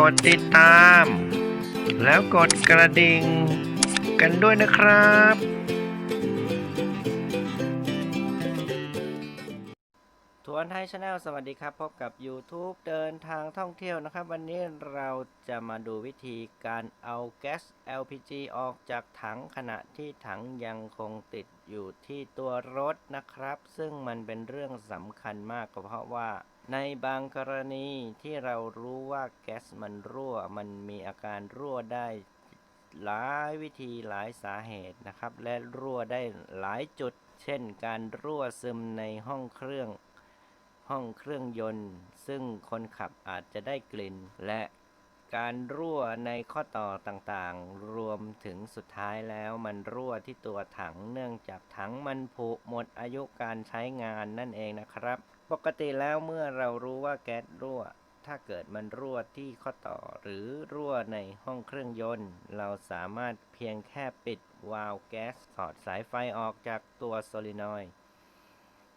กดติดตาม แล้วกดกระดิ่ง กันด้วยนะครับ ทวนไทยชาแนลสวัสดีครับ พบกับ YouTube เดินทางท่องเที่ยวนะครับ วันนี้เราจะมาดูวิธีการเอาแก๊ส LPG ออกจากถังขณะที่ถังยังคงติดอยู่ที่ตัวรถนะครับ ซึ่งมันเป็นเรื่องสำคัญมากก็เพราะว่า ในบางกรณีที่เรารู้ว่าแก๊สมันรั่ว มันมีอาการรั่วได้หลายวิธีหลายสาเหตุนะครับ และรั่วได้หลายจุด เช่น การรั่วซึมในห้องเครื่อง ห้องเครื่องยนต์ ซึ่งคนขับอาจจะได้กลิ่น และ การรั่วในข้อต่อต่างๆ รวมถึงสุดท้ายแล้วมันรั่วที่ตัวถังเนื่องจากถังมันผุหมดอายุการใช้งานนั่นเองนะครับ ปกติแล้วเมื่อเรารู้ว่าแก๊สรั่ว ถ้าเกิดมันรั่วที่ข้อต่อหรือรั่วในห้องเครื่องยนต์ เราสามารถเพียงแค่ปิดวาล์วแก๊สถอดสายไฟออกจากตัวโซลินอยด์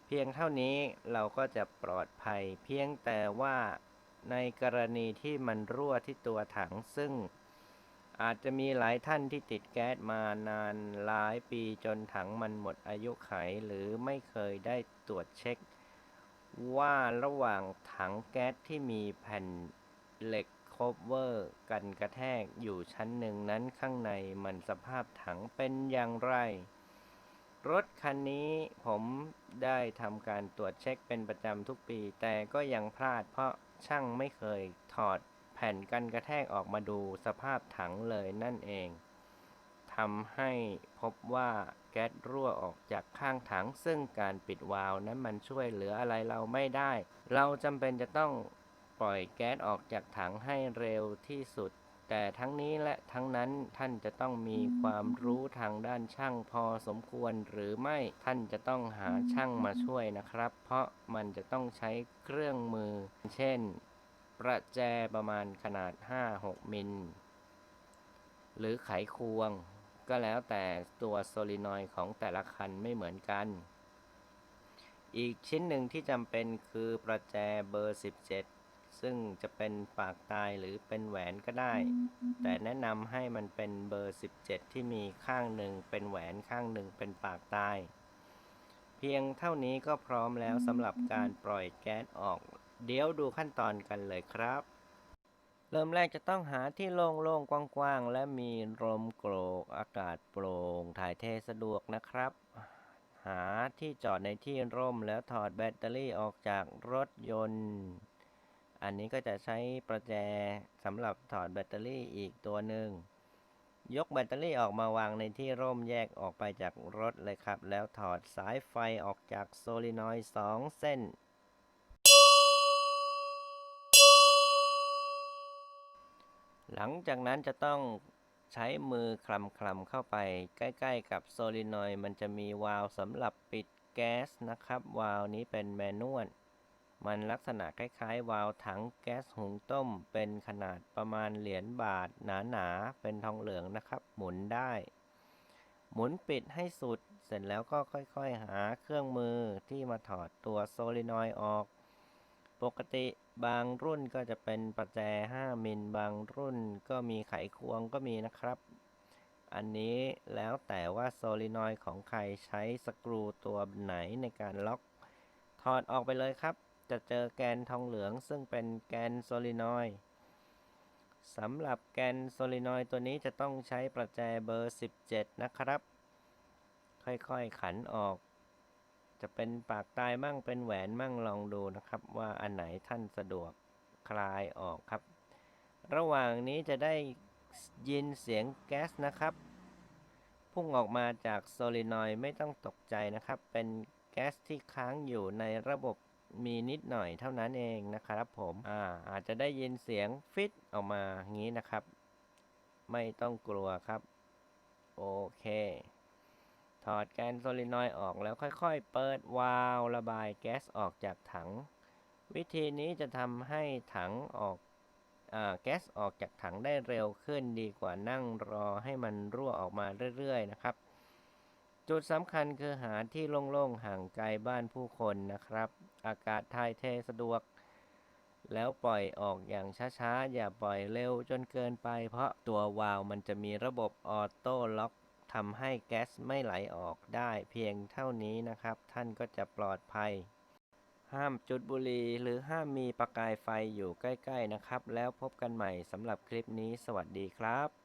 เพียงเท่านี้เราก็จะปลอดภัยเพียงแต่ว่า ในกรณีที่มันรั่วที่ตัวถังซึ่งอาจจะมีหลายท่านที่ติดแก๊สมานานหลายปีจนถังมันหมดอายุไขหรือไม่เคยได้ตรวจเช็ค ว่าระหว่างถังแก๊สที่มีแผ่นเหล็กโคเวอร์กันกระแทกอยู่ชั้นหนึ่งนั้นข้างในมันสภาพถังเป็นอย่างไร รถคันนี้ผมได้ทำการตรวจเช็คเป็นประจำทุกปี แต่ก็ยังพลาดเพราะ ช่างไม่เคยถอดแผ่นกันกระแทกออกมาดูสภาพถังเลยนั่นเองทำให้พบว่าแก๊สรั่วออกจากข้างถัง ซึ่งการปิดวาล์วนั้นมันช่วยเหลืออะไรเราไม่ได้ เราจำเป็นจะต้องปล่อยแก๊สออกจากถังให้เร็วที่สุด แต่ทั้งนี้และทั้งนั้นท่านจะต้องมีความรู้ทางด้านช่างพอสมควรหรือไม่ท่านจะต้องหาช่างมาช่วยนะครับ เพราะมันจะต้องใช้เครื่องมือ เช่น ประแจประมาณขนาด 5-6 มิล หรือไขควง ก็แล้วแต่ตัวโซลินอยด์ของแต่ละคันไม่เหมือนกัน อีกชิ้นหนึ่งที่จำเป็นคือประแจเบอร์ 17 ซึ่งจะเป็นปากตายหรือเป็นแหวนก็ได้ แต่แนะนำให้มันเป็นเบอร์ 17 ที่มีข้างหนึ่งเป็นแหวนข้างหนึ่งเป็นปากตาย เพียงเท่านี้ก็พร้อมแล้วสำหรับการปล่อยแก๊สออก เดี๋ยวดูขั้นตอนกันเลยครับ เริ่มแรกจะต้องหาที่โล่งๆกว้างๆ และมีลมโกรกอากาศโปร่งถ่ายเทสะดวกนะครับหาที่จอดในที่ร่มแล้วถอดแบตเตอรี่ออกจากรถยนต์ อันนี้ก็จะใช้ประแจสำหรับถอดแบตเตอรี่อีกตัวหนึ่ง ยกแบตเตอรี่ออกมาวางในที่ร่มแยกออกไปจากรถเลยครับ แล้วถอดสายไฟออกจากโซลินอยด์2เส้น หลังจากนั้นจะต้องใช้มือคลำคลำๆเข้าไป ใกล้ๆ กับโซลินอยด์มันจะมีวาล์วสำหรับปิดแก๊สนะครับ วาล์วนี้เป็นแมนนวล มันลักษณะคล้ายๆ วาล์วถังแก๊สหุงต้ม เป็นขนาดประมาณเหรียญบาทหนาๆ เป็นทองเหลืองนะครับ หมุนได้ หมุนปิดให้สุด เสร็จแล้วก็ค่อยๆหาเครื่องมือที่มาถอดตัวโซลินอยออก ปกติบางรุ่นก็จะเป็นประแจ 5 มิลบางรุ่นก็มีไขควงก็มีนะครับ อันนี้แล้วแต่ว่าโซลินอยของใครใช้สกรูตัวไหนในการล็อก ถอดออกไปเลยครับ จะเจอแกนทองเหลืองซึ่งเป็นแกนโซลินอยด์สำหรับแกนโซลินอยด์ตัวนี้จะต้องใช้ประแจเบอร์ 17 นะครับ ค่อยๆขันออก จะเป็นปากตายมั่งเป็นแหวนมั่งลองดูนะครับ ว่าอันไหนท่านสะดวกคลายออกครับ ระหว่างนี้จะได้ยินเสียงแก๊สนะครับ พุ่งออกมาจากโซลินอยด์ไม่ต้องตกใจนะครับ เป็นแก๊สที่ค้างอยู่ในระบบ มีนิดหน่อยเท่านั้นเองนะครับผมอ่าอาจจะได้ยินเสียงฟิตออกมาอย่างนี้นะครับ ไม่ต้องกลัวครับ โอเค ถอดแกนโซลินอยออกแล้วค่อยๆ เปิดวาล์วระบายแก๊สออกจากถัง วิธีนี้จะทำให้ถังออกอแก๊สออกจากถังได้เร็วขึ้นดีกว่านั่งรอให้มันรั่วออกมาเรื่อยๆนะครับ จุดสำคัญคือหาที่โล่งๆ ห่างไกลบ้านผู้คนนะครับ อากาศถ่ายเทสะดวก แล้วปล่อยออกอย่างช้าๆ อย่าปล่อยเร็วจนเกินไป เพราะตัววาล์วมันจะมีระบบออโต้ล็อกทำให้แก๊สไม่ไหลออกได้เพียงเท่านี้นะครับ ท่านก็จะปลอดภัย ห้ามจุดบุหรี่หรือห้ามมีประกายไฟอยู่ใกล้ ๆ นะครับ แล้วพบกันใหม่สำหรับคลิปนี้ สวัสดีครับ